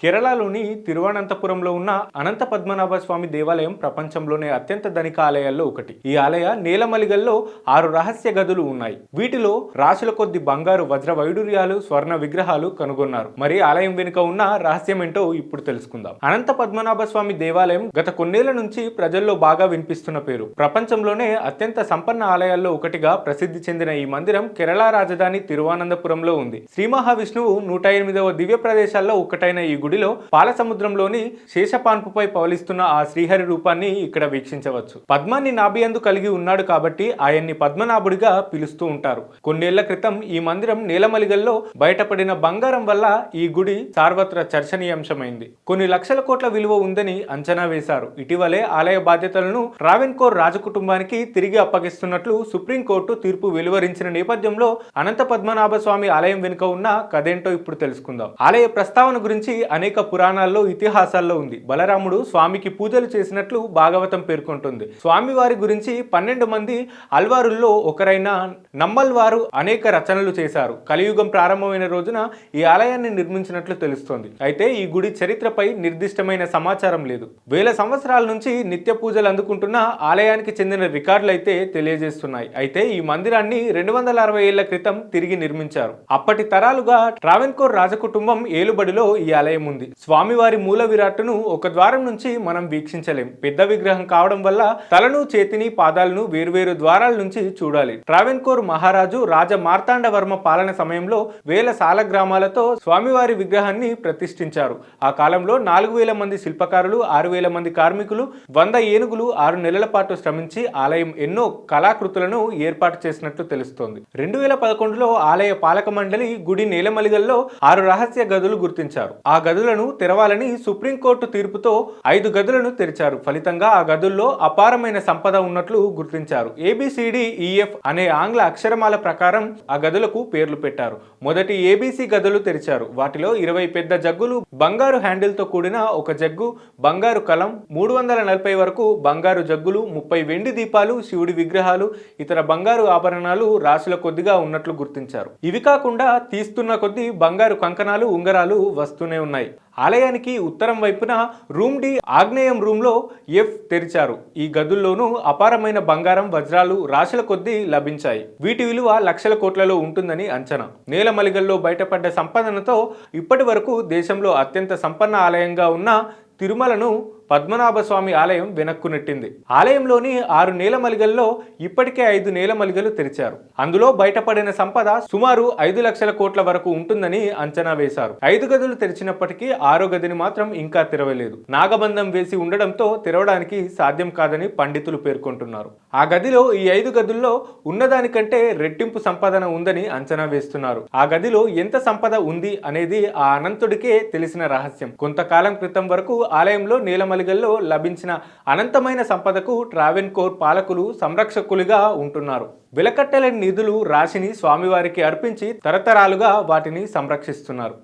కేరళలోని తిరువనంతపురంలో ఉన్న అనంత పద్మనాభ స్వామి దేవాలయం ప్రపంచంలోనే అత్యంత ధనిక ఆలయాల్లో ఒకటి. ఈ ఆలయ నేలమలిగల్లో ఆరు రహస్య గదులు ఉన్నాయి. వీటిలో రాశుల కొద్ది బంగారు వజ్ర వైడూర్యాలు స్వర్ణ విగ్రహాలు కనుగొన్నారు. మరి ఆలయం వెనుక ఉన్న రహస్యం ఏంటో ఇప్పుడు తెలుసుకుందాం. అనంత పద్మనాభ స్వామి దేవాలయం గత కొన్నేళ్ళ నుంచి ప్రజల్లో బాగా వినిపిస్తున్న పేరు. ప్రపంచంలోనే అత్యంత సంపన్న ఆలయాల్లో ఒకటిగా ప్రసిద్ధి చెందిన ఈ మందిరం కేరళ రాజధాని తిరువనంతపురంలో ఉంది. శ్రీ మహావిష్ణువు నూట ఎనిమిదవ దివ్య ప్రదేశాల్లో ఒకటైన ఈ గుడిలో పాల సముద్రంలోని శేషపాన్పుపై పవలిస్తున్న ఆ శ్రీహరి రూపాన్ని ఇక్కడ వీక్షించవచ్చు. పద్మాన్ని నాభియందు కలిగి ఉన్నాడు కాబట్టి ఆయన్ని పద్మనాభుడిగా పిలుస్తూ ఉంటారు. కొన్నేళ్ళ క్రితం ఈ మందిరం నేలమలిగల్లో బయటపడిన బంగారం వల్ల ఈ గుడి సార్వత్ర చర్చనీయాంశమైంది. కొన్ని లక్షల కోట్ల విలువ ఉందని అంచనా వేశారు. ఇటీవలే ఆలయ బాధ్యతలను ట్రావెన్కోర్ రాజకుటుంబానికి తిరిగి అప్పగిస్తున్నట్లు సుప్రీంకోర్టు తీర్పు వెలువరించిన నేపథ్యంలో అనంత పద్మనాభ స్వామి ఆలయం వెనుక ఉన్న కథేంటో ఇప్పుడు తెలుసుకుందాం. ఆలయ ప్రస్తావన గురించి అనేక పురాణాల్లో ఇతిహాసాల్లో ఉంది. బలరాముడు స్వామికి పూజలు చేసినట్లు భాగవతం పేర్కొంటుంది. స్వామి వారి గురించి పన్నెండు మంది అల్వారుల్లో ఒకరైన నమ్మల్ వారు అనేక రచనలు చేశారు. కలియుగం ప్రారంభమైన రోజున ఈ ఆలయాన్ని నిర్మించినట్లు తెలుస్తోంది. అయితే ఈ గుడి చరిత్రపై నిర్దిష్టమైన సమాచారం లేదు. వేల సంవత్సరాల నుంచి నిత్య పూజలు అందుకుంటున్న ఆలయానికి చెందిన రికార్డులు అయితే తెలియజేస్తున్నాయి. అయితే ఈ మందిరాన్ని రెండు వందల అరవై ఏళ్ళ క్రితం తిరిగి నిర్మించారు. అప్పటి తరాలుగా ట్రావెన్కోర్ రాజకుటుంబం ఏలుబడిలో ఈ ఆలయం ఉంది. స్వామివారి మూల విరాట్ను ఒక ద్వారం నుంచి మనం వీక్షించలేం. పెద్ద విగ్రహం కావడం వల్ల తలను చేతిని పాదాలను వేరువేరు ద్వారాల నుంచి చూడాలి. ట్రావెన్కోర్ మహారాజు రాజ మార్తాండవర్మ పాలన సమయంలో వేల సాల గ్రామాలతో స్వామివారి విగ్రహాన్ని ప్రతిష్ఠించారు. ఆ కాలంలో నాలుగు వేల మంది శిల్పకారులు ఆరు వేల మంది కార్మికులు వంద ఏనుగులు ఆరు నెలల పాటు శ్రమించి ఆలయం ఎన్నో కళాకృతులను ఏర్పాటు చేసినట్లు తెలుస్తోంది. రెండు వేల పదకొండులో ఆలయ పాలక మండలి గుడి నేలమలిగల్లో ఆరు రహస్య గదులు గుర్తించారు. ఆ గదులను తెరవాలని సుప్రీంకోర్టు తీర్పుతో ఐదు గదులను తెరిచారు. ఫలితంగా ఆ గదుల్లో అపారమైన సంపద ఉన్నట్లు గుర్తించారు. ఏబిసిడి ఈఎఫ్ అనే ఆంగ్ల అక్షరమాల ప్రకారం ఆ గదులకు పేర్లు పెట్టారు. మొదటి ఏబీసీ గదులు తెరిచారు. వాటిలో ఇరవై పెద్ద జగ్గులు బంగారు హ్యాండిల్తో కూడిన ఒక జగ్గు బంగారు కలం మూడు వందల నలభై వరకు బంగారు జగ్గులు ముప్పై వెండి దీపాలు శివుడి విగ్రహాలు ఇతర బంగారు ఆభరణాలు రాశుల కొద్దిగా ఉన్నట్లు గుర్తించారు. ఇవి కాకుండా తీస్తున్న కొద్దీ బంగారు కంకణాలు ఉంగరాలు వస్తూనే ఉన్నాయి. ఆలయానికి ఉత్తరం వైపున రూమ్ డి ఆగ్నేయం రూమ్లో ఎఫ్ తెరిచారు. ఈ గదుల్లోనూ అపారమైన బంగారం వజ్రాలు రాశుల కొద్దీ లభించాయి. వీటి విలువ లక్షల కోట్లలో ఉంటుందని అంచనా. నేలమలిగల్లో బయటపడ్డ సంపదనతో ఇప్పటి వరకు దేశంలో అత్యంత సంపన్న ఆలయంగా ఉన్న తిరుమలను పద్మనాభ స్వామి ఆలయం వెనక్కు నెట్టింది. ఆలయంలోని ఆరు నేలమలిగల్లో ఇప్పటికే ఐదు నేలమలిగలు తెరిచారు. అందులో బయటపడిన సంపద సుమారు ఐదు లక్షల కోట్ల వరకు ఉంటుందని అంచనా వేశారు. ఐదు గదులు తెరిచినప్పటికీ ఆరో గదిని మాత్రం ఇంకా తెరవలేదు. నాగబంధం వేసి ఉండడంతో తెరవడానికి సాధ్యం కాదని పండితులు పేర్కొంటున్నారు. ఆ గదిలో ఈ ఐదు గదుల్లో ఉన్నదానికంటే రెట్టింపు సంపాదన ఉందని అంచనా వేస్తున్నారు. ఆ గదిలో ఎంత సంపద ఉంది అనేది ఆ అనంతుడికే తెలిసిన రహస్యం. కొంతకాలం క్రితం వరకు ఆలయంలో నీలమలిగల్లో లభించిన అనంతమైన సంపదకు ట్రావెన్కోర్ పాలకులు సంరక్షకులుగా ఉంటున్నారు. వెలకట్టలేని నిధులు రాశిని స్వామివారికి అర్పించి తరతరాలుగా వాటిని సంరక్షిస్తున్నారు.